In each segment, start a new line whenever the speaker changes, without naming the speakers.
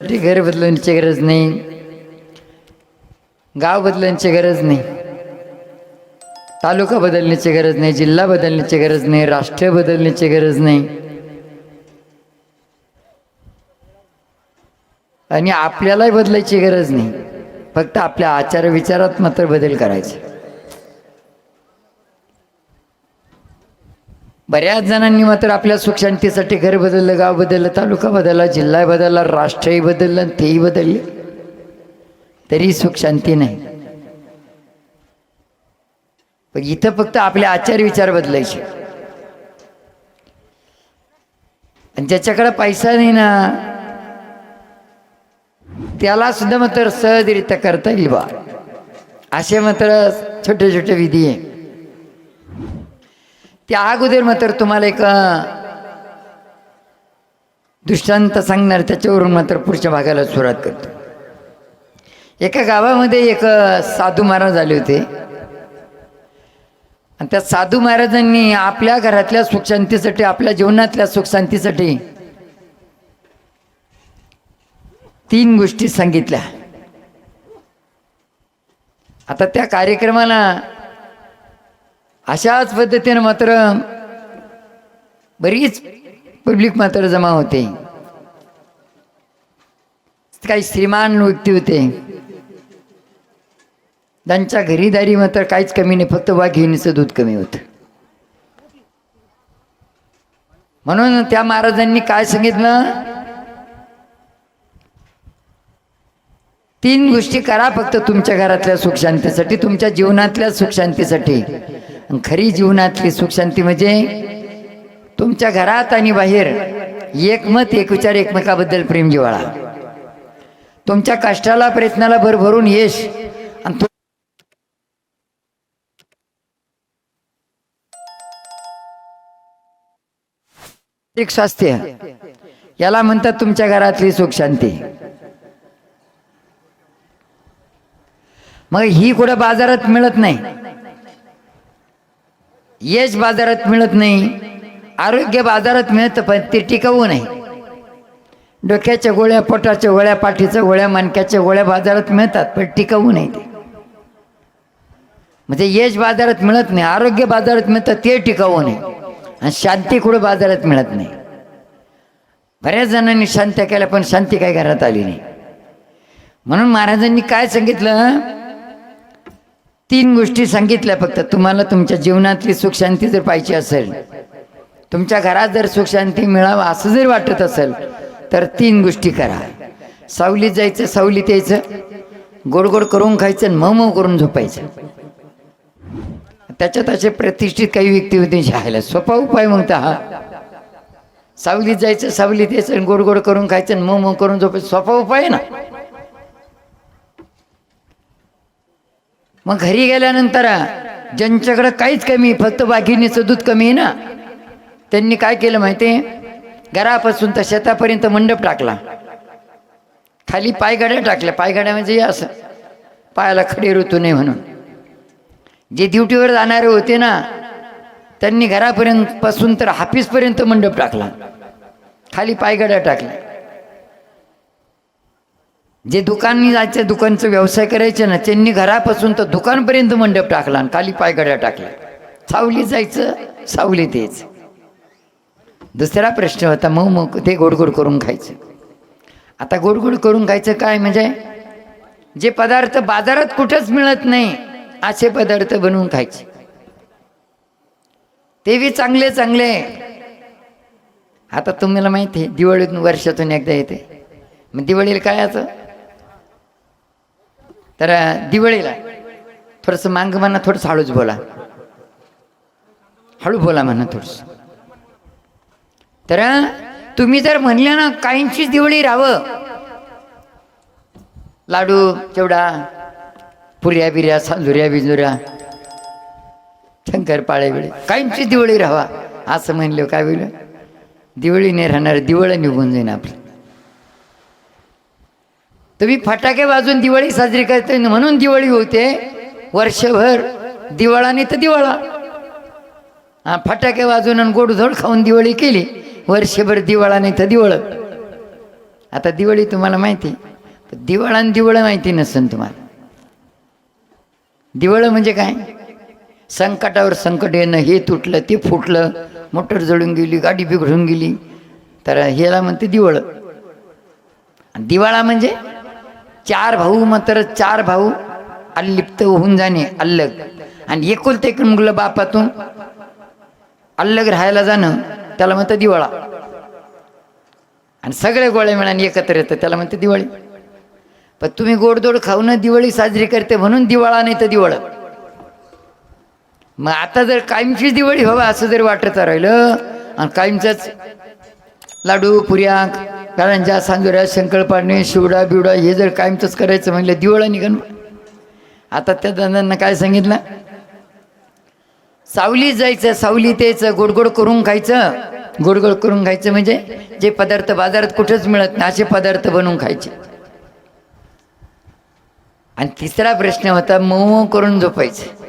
साठी घर बदलण्याची गरज नाही. गाव बदलण्याची गरज नाही. तालुका बदलण्याची गरज नाही. जिल्हा बदलण्याची गरज नाही. राष्ट्र बदलण्याची गरज नाही. आणि आपल्यालाही बदलायची गरज नाही. फक्त आपल्या आचार विचारात मात्र बदल करायचे. बऱ्याच जणांनी मात्र आपल्या सुखशांतीसाठी घर बदललं गाव बदललं तालुका बदलला जिल्हा बदलला राष्ट्रही बदललं आणि तेही बदलले. तरी सुखशांती नाही. पण इथं फक्त आपले आचार विचार बदलायचे. आणि ज्याच्याकडे पैसा नाही ना त्याला सुद्धा मात्र सहजरित्या करता येईल बा. असे मात्र छोटे छोटे विधी आहे. त्या अगोदर मात्र तुम्हाला एक दृष्टांत सांगणार त्याच्यावरून मात्र पुढच्या भागाला सुरुवात करतो. एका गावामध्ये एक साधू महाराज आले होते. आणि त्या साधू महाराजांनी आपल्या घरातल्या सुखशांतीसाठी आपल्या जीवनातल्या सुखशांतीसाठी तीन गोष्टी सांगितल्या. आता त्या कार्यक्रमाला अशाच पद्धतीनं मात्र बरीच पब्लिक मात्र जमा होते. काही श्रीमान व्यक्ती होते. त्यांच्या घरीदारी मात्र काहीच कमी नाही फक्त वाघिणीचं दूध कमी होतं. म्हणून त्या महाराजांनी काय सांगितलं? तीन गोष्टी करा फक्त तुमच्या घरातल्या सुखशांतीसाठी तुमच्या जीवनातल्या सुखशांतीसाठी. खरी जीवनातली सुखशांती म्हणजे तुमच्या घरात आणि बाहेर एकमत एक विचार एकमेकाबद्दल प्रेम जिवाळा तुमच्या कष्टाला प्रयत्नाला भरभरून यश आणि स्वास्थ्य. याला म्हणतात तुमच्या घरातली सुखशांती. मग ही कुठं बाजारात मिळत नाही. यश बाजारात मिळत नाही. आरोग्य बाजारात मिळतं पण ते टिकवू नाही डोक्याच्या गोळ्या पोटाच्या गोळ्या पाठीच्या गोळ्या मणक्याच्या गोळ्या बाजारात मिळतात पण टिकवू नाही ते. म्हणजे यश बाजारात मिळत नाही आरोग्य बाजारात मिळतं ते टिकवू नाही आणि शांती कुठं बाजारात मिळत नाही. बऱ्याच जणांनी शांत्या केल्या पण शांती काय घरात आली नाही. म्हणून महाराजांनी काय सांगितलं? तीन गोष्टी सांगितल्या फक्त. तुम्हाला तुमच्या जीवनातली सुखशांती जर पाहिजे असेल तुमच्या घरात जर सुखशांती मिळावं असं जर वाटत असेल तर तीन गोष्टी करा. सावलीत जायचं सावलीत यायचं. गोड गोड करून खायचं आणि मऊ मऊ करून झोपायचं. त्याच्यात असे प्रतिष्ठित काही व्यक्ती होते शहायला सोपा उपाय मग हा. सावलीत जायचं सावलीत यायचं आणि गोड गोड करून खायचं आणि मऊ मऊ करून झोपायचं. सोपा उपाय आहे ना? मग घरी गेल्यानंतर ज्यांच्याकडं काहीच कमी फक्त वाघिणीचं दूध कमी आहे ना त्यांनी काय केलं माहिती आहे? घरापासून तर शेतापर्यंत मंडप टाकला. खाली पायगाड्या टाकल्या. पायगाड्या म्हणजे असं पायाला खडे ऋतू नाही म्हणून. जे ड्युटीवर जाणारे होते ना त्यांनी घरापर्यंत पासून तर हाफिसपर्यंत मंडप टाकला. खाली पायगाड्या टाकल्या. जे दुकाननी जायचं दुकानचं व्यवसाय करायचे ना त्यांनी घरापासून तर दुकानपर्यंत मंडप टाकला आणि खाली पायगड्या टाकल्या. सावली जायचं सावलीत यायचं. दुसरा प्रश्न होता मग मग ते गोडगोड करून खायचं. आता गोडगोड करून खायचं काय म्हणजे? जे पदार्थ बाजारात कुठंच मिळत नाही असे पदार्थ बनवून खायचे. ते बी चांगले चांगले. आता तुम्हाला माहिती आहे दिवाळीतून वर्षातून एकदा येते. मग दिवाळीला काय असं? तर दिवाळीला थोडंसं मांग म्हणा थोडंसं हळूच बोला. हळू बोला म्हणा थोडंसं. तर तुम्ही जर म्हणले ना काहींचीच दिवाळी राहावं. लाडू चिवडा पुऱ्या बिऱ्या सांजुऱ्या बिजुऱ्या शंकर पाळे बिळे काहींचीच दिवाळी राहावा असं म्हणलं काय बोल? दिवाळी नाही राहणार दिवाळी निघून जाईन आपलं. तुम्ही फटाके वाजून दिवाळी साजरी करते म्हणून दिवाळी होते. वर्षभर दिवाळा नाही तर दिवाळा. हा फटाके वाजून आणि गोडधोड खाऊन दिवाळी केली. वर्षभर दिवाळा नाही तर दिवाळ. आता दिवाळी तुम्हाला माहिती. आहे. दिवाळ आणि दिवळं माहिती नसेल तुम्हाला. दिवाळं म्हणजे काय? संकटावर संकट येणं हे तुटलं ते फुटलं मोटर जळून गेली गाडी बिघडून गेली. तर ह्याला म्हणते दिवाळं. दिवाळा म्हणजे? चार भाऊ मात्र चार भाऊ. अल्लिप्त होऊन जाणे अल्लग. आणि एकुलते एक मुलं बापातून अल्लग राहायला जाणं त्याला म्हणतं दिवाळा. आणि सगळे गोळे मिळाने एकत्र येतं त्याला म्हणते दिवाळी. पण तुम्ही गोडदोड खाऊन दिवाळी साजरी करते म्हणून दिवाळा नाही तर दिवाळ. मग आता जर कायमची दिवाळी हवा असं जर वाटत राहिलं आणि कायमचंच लाडू पुऱ्या कारण ज्या सांजुऱ्या शंकरपाळणे शिवडा बिवडा हे जर कायमचंच करायचं म्हणलं दिवाळा निघन. आता त्या दादांना काय सांगितलं? सावलीत जायचं सावलीत यायचं गोडगोड करून खायचं. गोडगोड करून खायचं म्हणजे जे पदार्थ बाजारात कुठेच मिळत नाही असे पदार्थ बनवून खायचे. आणि तिसरा प्रश्न होता मऊ करून झोपायचे.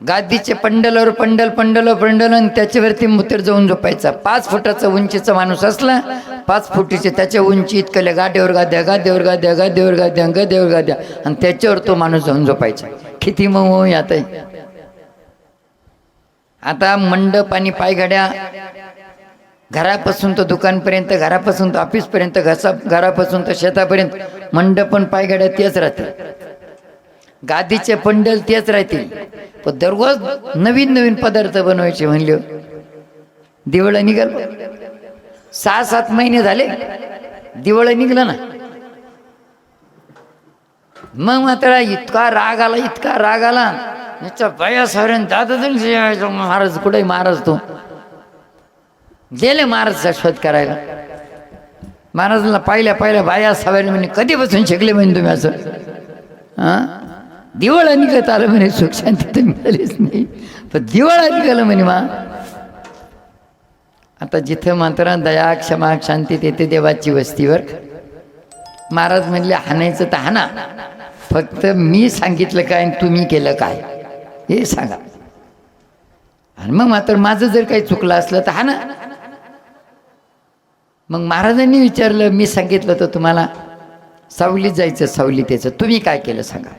गादीचे पंडलवर पंडल पंडल पंडल आणि त्याच्यावरती मुतर जाऊन झोपायचा. पाच फुटाचा उंचीचा माणूस असला पाच फुटीचे त्याच्या उंची इतकल्या गाड्यावर गाद्या गाद्यावर गाद्या गाद्यावर गाद्या गाद्यावर गाद्या आणि त्याच्यावर तो माणूस जाऊन झोपायचा. किती मऊ आता. आता मंडप आणि पायघड्या घरापासून तर दुकानपर्यंत घरापासून तर ऑफिसपर्यंत घसा घरापासून तर शेतापर्यंत मंडप आणि पायघड्या तेच राहतात. गादीचे पंडल तेच राहतील. पण दररोज नवीन नवीन पदार्थ बनवायचे म्हणले. दिवाळी निघाल. सहा सात महिने झाले. दिवाळी निघलं ना. मग मात्र इतका राग आला इतका राग आला. नुसता बया साऱ्यान दादा महाराज कुठे महाराज तो? गेले महाराजचा शोध करायला. महाराजांना पाहिल्या पाहिल्या बाया सावरल्या म्हणे कधीपासून शिकले म्हणे तुम्ही असं? हां? दिवाळा निघत आलं म्हणे सुख शांती तर मिळालीच नाही. पण दिवाळा निघालं म्हणे मा आता जिथं मात्र दया क्षमा शांती तेथे देवाची वस्तीवर. महाराज म्हणले हाणायचं तर हाना फक्त मी सांगितलं काय आणि तुम्ही केलं काय? हे सांगा. आणि मग मात्र माझं जर काही चुकलं असलं तर हाना मग महाराजांनी विचारलं मी सांगितलं तर तुम्हाला सावलीत जायचं सावली त्याचं तुम्ही काय केलं सांगा.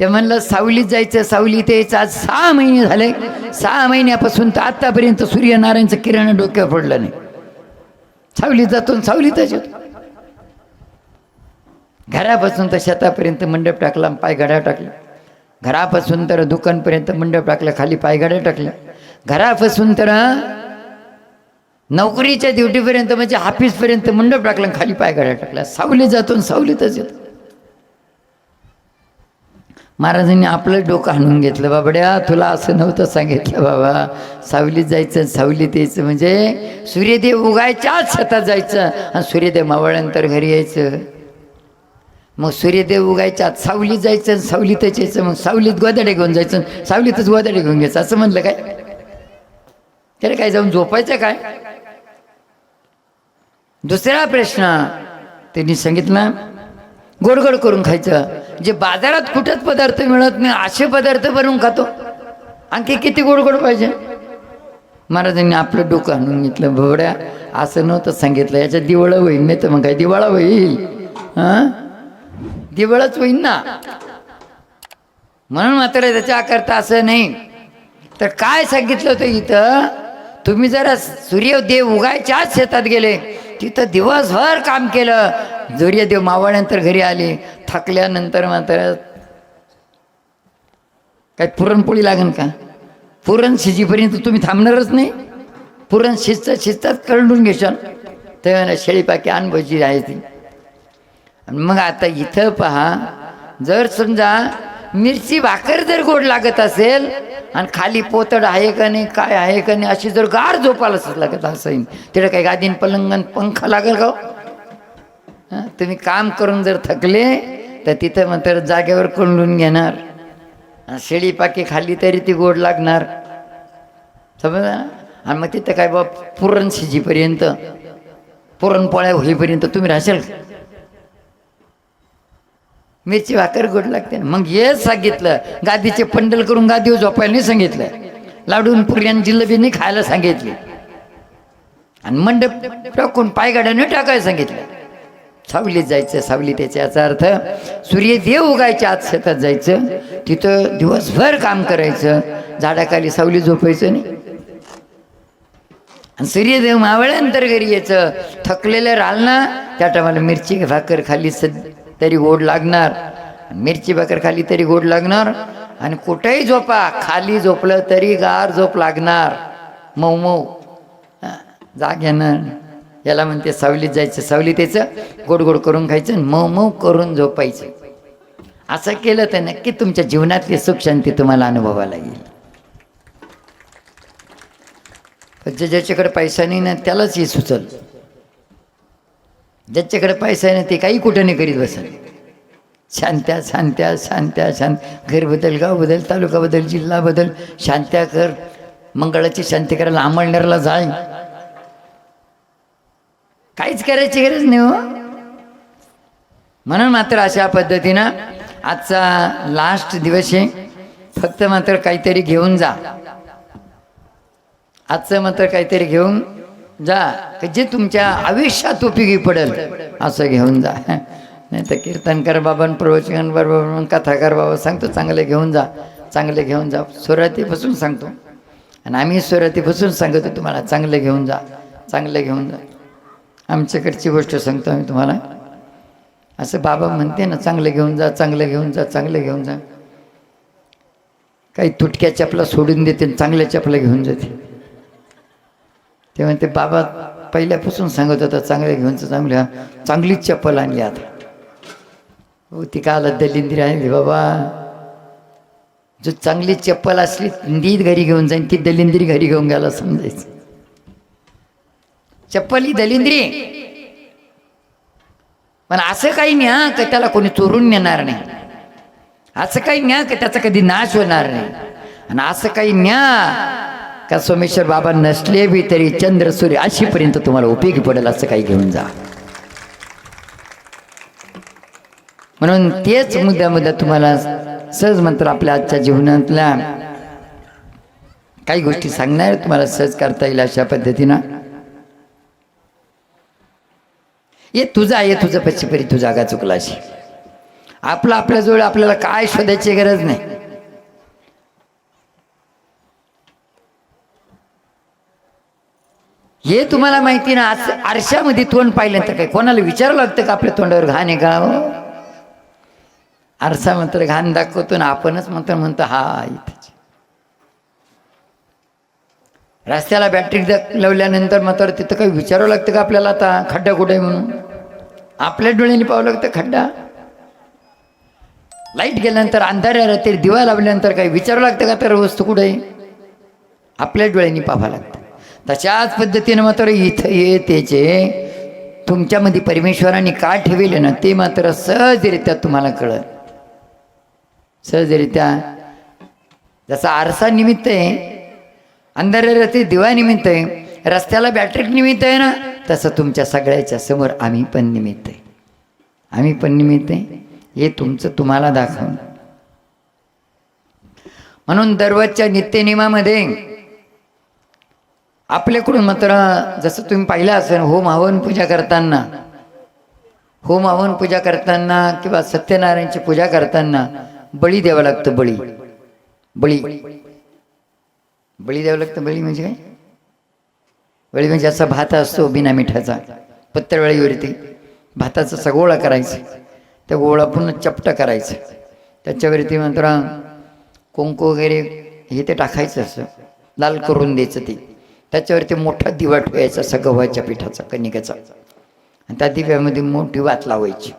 ते म्हणलं सावलीत जायचं सावलीत यायचं. आज सहा महिने झाले. सहा महिन्यापासून तर आतापर्यंत सूर्यनारायणचं किरण डोक्यावर पडलं नाही. सावलीत जातो सावलीत सावलीतच येतो. घरापासून तर शेतापर्यंत मंडप टाकला पायघड्या टाकल्या. घरापासून तर दुकानपर्यंत मंडप टाकलं खाली पायघड्या टाकल्या. घरापासून तर नोकरीच्या ड्युटीपर्यंत म्हणजे ऑफिसपर्यंत मंडप टाकलं खाली पायघड्या टाकल्या. सावलीत जातो सावलीतच येतो. महाराजांनी आपलं डोकं हाणून घेतलं. बाबड्या तुला असं नव्हतं सांगितलं बाबा. सावलीत जायचं सावलीत यायचं म्हणजे सूर्यदेव उगायच्याच शेतात जायचं आणि सूर्यदेव मावळ्यानंतर घरी यायचं. मग सूर्यदेव उगायच्या आत सावलीत जायचं सावलीतच यायचं. मग सावलीत गोदाडे घेऊन जायचं सावलीतच गोदाडे घेऊन घ्यायचं. असं म्हणलं काय? त्याला काय जाऊन झोपायचं काय? दुसरा प्रश्न. त्यांनी सांगितलं गोडगोड करून खायचं. जे बाजारात कुठंच पदार्थ मिळत नाही असे पदार्थ बनवून खातो. आणखी किती गोडगोड पाहिजे? महाराजांनी आपलं डोकं आणून घेतलं भोवड्या असं नव्हतं सांगितलं. याच्यात दिवाळं होईल नाही तर मग काय? दिवाळा होईल. हां? दिवाळच होईल ना? म्हणून मात्र त्याच्या आकारता असं नाही. तर काय सांगितलं होतं इथं? तुम्ही जरा सूर्यदेव उगायच्याच शेतात गेले. तिथं दिवसभर काम केलं. सूर्यदेव मावळल्यानंतर घरी आले थकल्यानंतर मात्र काय पुरणपोळी लागेल का? पुरण शिजीपर्यंत तुम्ही थांबणारच नाही. पुरण शिजता शिजताच कळून घेशाल. तर शेळीपाकी आण भजी आहे ती. आणि मग आता इथं पहा जर समजा मिरची भाकर जर गोड लागत असेल आणि खाली पोतड आहे का नाही काय आहे का नाही अशी जर गार झोपायलाच लागत असेल तिथं काही गादीन पलंगण पंखा लागेल का हो? तुम्ही काम करून जर थकले तर तिथं मात्र जागेवर कोंडून घेणार. शेळी पाकी खाल्ली तरी ती गोड लागणार. समजा आणि मग तिथं काय बा पुरण शिजीपर्यंत पुरणपोळ्या होईपर्यंत तुम्ही राहशाल का? मिरची भाकर गोड लागते ना. मग हे सांगितलं. गादीचे पंडल करून गादीवर झोपायला नाही सांगितलं. लाडून पुऱ्यान जिलेबी नाही खायला सांगितली. आणि मंडप टाकून पायगाड्याने टाकायला सांगितलं. सावलीत जायचं सावली त्याचा याचा अर्थ सूर्यदेव उगायच्या आत शेतात जायचं तिथं दिवसभर काम करायचं झाडाखाली सावली झोपायचं नाही. आणि सूर्यदेव मावळ्यानंतर घरी यायचं थकलेलं राहिलं ना त्या टायमाला मिरची भाकर खाली सद तरी गोड लागणार. मिरची भाकर खाली तरी गोड लागणार. आणि कुठेही झोपा खाली झोपलं तरी गार झोप लागणार. मऊ मऊ जाग येणार याला म्हणते सावलीत जायचं सावली त्याचं गोड गोड करून खायचं आणि मऊ मऊ करून झोपायचं. असं केलं तर नक्की तुमच्या जीवनातली सुख शांती तुम्हाला अनुभवायला येईल. पण ज्याच्याकडे पैसा नाही ना त्यालाच हे सुचल. ज्याच्याकडे पैसा आहे ना ते काही कुठं नाही करीत बसल शांत्या शांत्या शांत्या शांत. घर बदल गाव बदल तालुका बदल जिल्हा बदल. शांत्या कर. मंगळाची शांती करायला अंमळनेरला जाय. काहीच करायची गरज नाही हो. म्हणून मात्र अशा पद्धतीनं आजचा लास्ट दिवस आहे. फक्त मात्र काहीतरी घेऊन जा. आजचं मात्र काहीतरी घेऊन जा. जे तुमच्या आयुष्यात उपयोगी पडेल असं घेऊन जा. नाही तर कीर्तनकर बाबा प्रवचन बाबा कथाकार बाबा सांगतो चांगले घेऊन जा. चांगले घेऊन जा. सुरुवातीपासून सांगतो. आणि आम्ही सुरुवातीपासून सांगतो तुम्हाला चांगले घेऊन जा. चांगले घेऊन जा. आमच्याकडची गोष्ट सांगतो आम्ही तुम्हाला. असं बाबा म्हणते ना चांगलं घेऊन जा चांगलं घेऊन जा चांगलं घेऊन जा. काही तुटक्या चपला सोडून देते आणि चांगल्या चपला घेऊन जाते. तेव्हा ते बाबा पहिल्यापासून सांगत होता चांगल्या घेऊन जा चांगल्या चांगलीच चप्पल आणली आता. हो ती का दलिंद्री आणली बाबा जो चांगली चप्पल असली ती घरी घेऊन जाईन ती दलिंद्री घरी घेऊन गेला समजायचं. चप्पल ही दलिंद्री. पण असं काही नाही का त्याला कोणी चोरून नेणार नाही. असं काही न्या का त्याचा कधी नाश होणार नाही. आणि असं काही न्या का सोमेश्वर बाबा नसले बी तरी चंद्र सूर्य अशीपर्यंत तुम्हाला उपयोगी पडेल असं काही घेऊन जा. म्हणून तेच मुद्दा मुद्दा तुम्हाला सहज मंत्र आपल्या आजच्या जीवनातल्या काही गोष्टी सांगणार तुम्हाला सहज करता येईल अशा पद्धतीनं. ये तुझा ये तुझं परी तू जागा चुकलाशी आपलं आपल्याजवळ आपल्याला काय शोधायची गरज नाही. हे तुम्हाला माहिती ना आज आरशामध्ये तोंड पाहिलं तर काय? कोणाला विचारावं लागतं का आपल्या तोंडावर घाण आहे का? आरसा म्हणतो घाण दाखवतो ना आपणच म्हणतो म्हणतो हा इथे. रस्त्याला बॅटरी लावल्यानंतर मात्र तिथं काही विचारावं लागतं का आपल्याला आता? खड्डा कुठे आहे म्हणून? आपल्या डोळ्यांनी पाहावं लागतं खड्डा. लाइट गेल्यानंतर अंधाऱ्या रात्री दिवा लावल्यानंतर काही विचारावं लागतं का? तर वस्तू कुठे आहे? आपल्या डोळ्यांनी पाहावं लागतं. तशाच पद्धतीनं मात्र इथं ये त्याचे तुमच्यामध्ये परमेश्वराने का ठेवले ना ते मात्र सहजरित्या तुम्हाला कळत सहजरित्या जसा आरसा निमित्त आहे अंधाऱ्या रात्री दिवा निमित्त आहे. रस्त्याला बॅटरी निमित्त आहे ना तसं तुमच्या सगळ्याच्या समोर आम्ही पण निमित्त आहे. आम्ही पण निमित्त आहे. हे तुमचं तुम्हाला दाखवणं म्हणून दररोजच्या नित्यनियमामध्ये आपल्याकडून मात्र जसं तुम्ही पाहिलं असेल होम हवन पूजा करताना होम हवन पूजा करताना किंवा सत्यनारायणची पूजा करताना बळी द्यावं लागतं बळी. बळी. बळी द्यावं लागतं बळी म्हणजे काय? बळी म्हणजे असा भात असतो बिना मिठाचा. पत्रवळीवरती भाताचा असा गोळा करायचा. त्या गोळा पुन्हा चपटा करायचं. त्याच्यावरती मात्र कुंकू वगैरे हे ते टाकायचं असं. लाल करून द्यायचं ते. त्याच्यावरती मोठा दिवा ठेवायचा असा गव्हाच्या पिठाचा कणिकेचा. आणि त्या दिव्यामध्ये मोठी वात लावायची.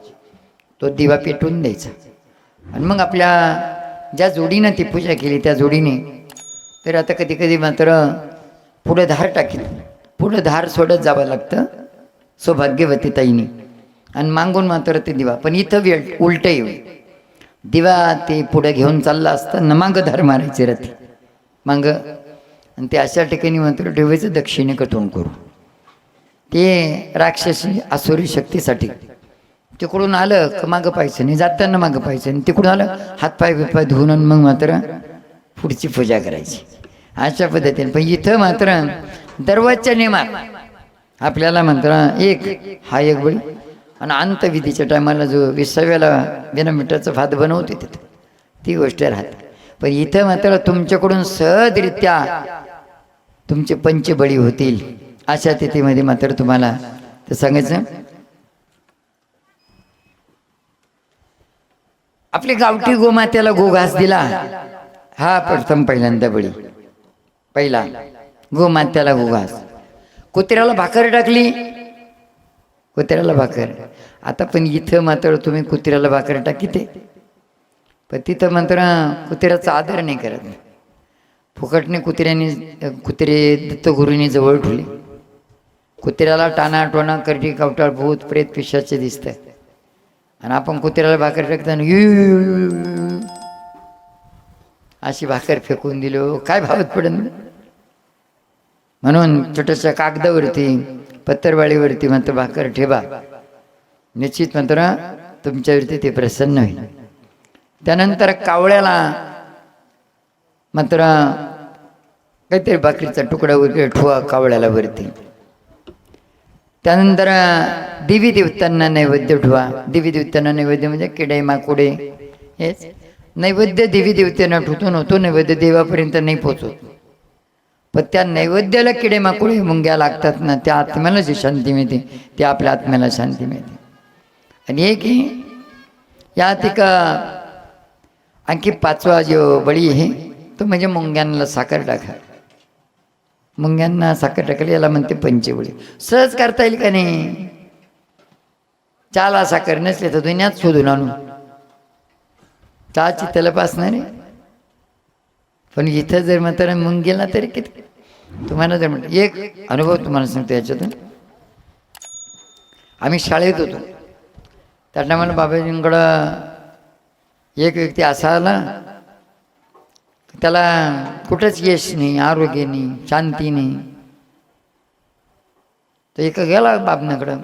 तो दिवा पेटवून द्यायचा. आणि मग आपल्या ज्या जोडीनं ती पूजा केली त्या जोडीने तर आता कधी कधी मात्र पुढं धार टाकील पुढं धार सोडत जावं लागतं. सौभाग्यवती ताईनी. आणि मागून मात्र ते दिवा. पण इथं वेळ उलटं येऊ. दिवा ते पुढं घेऊन चालला असताना मागं धार मारायची रथी मांग. आणि ते अशा ठिकाणी मात्र ठेवायचं दक्षिणेकडे तोंड करू. ते राक्षसी आसुरी शक्तीसाठी. तिकडून आलं का मागं पाहिजे नाही. जाताना मागं पाहिजे आणि तिकडून आलं हातपाय बिपाय धुवून आणि मग मात्र पुढची पूजा करायची. अशा पद्धतीने. पण इथं मात्र दरवाजच्या नियमात आपल्याला मात्र एक हा एक बळी. आणि अंतविधीच्या टायमाला जो विसाव्याला बिना भात बनवते तिथं. ती गोष्ट राहते. पण इथं मात्र तुमच्याकडून सहजरित्या तुमचे पंचबळी होतील अशा तिथीमध्ये मात्र तुम्हाला ते सांगायचं. आपली गावठी गोमात्याला गोघास दिला. हा प्रथम पहिल्यांदा बळी. पहिला गोमात्याला गोघास कुत्र्याला भाकर टाकली. कुत्र्याला भाकर. आता पण इथं मात्र तुम्ही कुत्र्याला भाकर टाकी ते पण तिथं मात्र कुत्र्याचा आदर नाही करत. फुकटने कुत्र्याने कुत्रे दत्तगुरूंनी जवळ ठेवले. कुत्र्याला टाना टोणा करडी कवटाळ भूत प्रेत पिशाचे दिसतं आणि आपण कुत्र्याला भाकर टाकताना यू अशी भाकर फेकून दिलो. काय भावत पडेल म्हणून छोट्याशा कागदावरती पत्तरवाळीवरती मात्र भाकर ठेवा. निश्चित मात्र तुमच्यावरती ते प्रसन्न होईल. त्यानंतर कावळ्याला मात्र काहीतरी भाकरीचा तुकडा वगैरे ठेवा कावळ्याला वरती. त्यानंतर देवी देवतांना नैवेद्य ठेवा. देवी देवतांना नैवेद्य म्हणजे किडे माकुडे हेच. नैवेद्य देवी देवतेना ठेवतो नव्हतो नैवेद्य देवापर्यंत नाही पोचवत पण त्या नैवेद्याला किडे माकुळे मुंग्या लागतात ना त्या आत्म्याला जी शांती मिळते ती आपल्या आत्म्याला शांती मिळते. आणि एक ही यात आणखी पाचवा जो बळी आहे तो म्हणजे मुंग्यांना साखर टाका. मुंग्यांना साखर टाकली याला म्हणते पंचबळी. सहज करता येईल का नाही? चाला साखर नसले तर दुनियात शोधून आणू. चहाची तलपास नाही पण इथं जर म्हणताना मग गेला तरी किती? तुम्हाला जर म्हणत एक अनुभव तुम्हाला सांगतो याच्यातून. आम्ही शाळेत होतो. त्या टायमाला बाबाजींकडं एक व्यक्ती असा आला त्याला कुठंच यश नाही आरोग्य नाही शांती नाही. तर एक गेला बाबनाकडं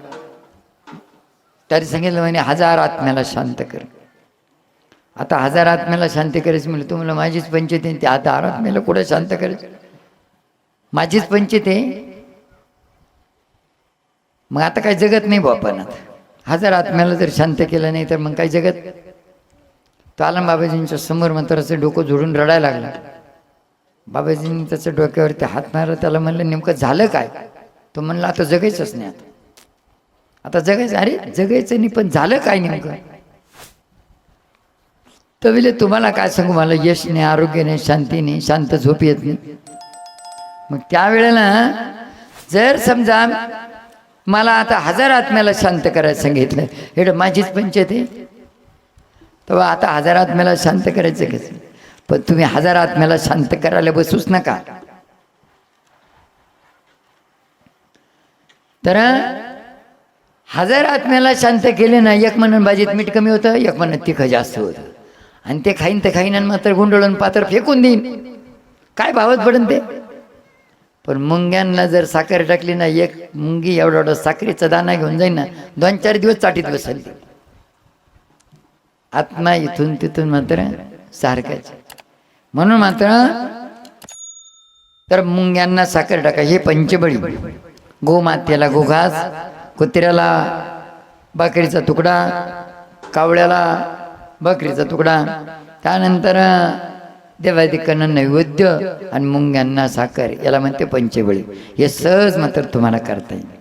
त्याने सांगितलं म्हणे हजार आत्म्याला शांत कर. आता हजार आत्म्याला शांती करायचं म्हणलं तुम्हाला माझीच पंचायत आहे. ते आता आत्म्याला कुठं शांत करायचं? माझीच पंचायत आहे. मग आता काही जगत नाही बा आता. हजार आत्म्याला जर शांत केलं नाही तर मग काही जगत? तो आला बाबाजींच्या समोर मात्र असं डोकं जोडून रडायला लागला. बाबाजींनी त्याच्या डोक्यावरती हात मारला त्याला म्हणलं नेमकं झालं काय? तो म्हणला आता जगायचंच नाही आता. आता जगायचं अरे जगायचं नाही पण झालं काय नेमकं? तर तुम्हाला काय सांगू? मला यश नाही आरोग्य नाही शांती नाही शांत झोप येत नाही. मग त्यावेळेला जर समजा मला आता हजार आत्म्याला शांत करायला सांगितलं एवढं माझीच पंचायत आहे. तेव्हा आता हजार आत्म्याला शांत करायचं कसं? पण तुम्ही हजार आत्म्याला शांत करायला बसूच नका. तर हजार आत्म्याला शांत केले ना एक म्हणून भाजीत मीठ कमी होतं एक म्हणून तिखं जास्त होतं. आणि ते खाईन ते खाईन आणि मात्र गुंडळून पात्र फेकून देईन. काय भावत पडन ते? पण मुंग्यांना जर साखर टाकली ना एक मुंगी एवढा एवढा साखरेचा दाना घेऊन जाईन ना दोन चार दिवस चाटीत बसेल आत्मा इथून तिथून मात्र सारखाच. म्हणून मात्र तर मुंग्यांना साखर टाका हे पंचबळी. गोमातेला गोघास कुत्र्याला बाकरीचा तुकडा कावळ्याला बकरीचा तुकडा. त्यानंतर देवादिकांना नैवेद्य आणि मुंग्यांना साखर याला म्हणते पंचबळी. हे सहज मात्र तुम्हाला करता येईल.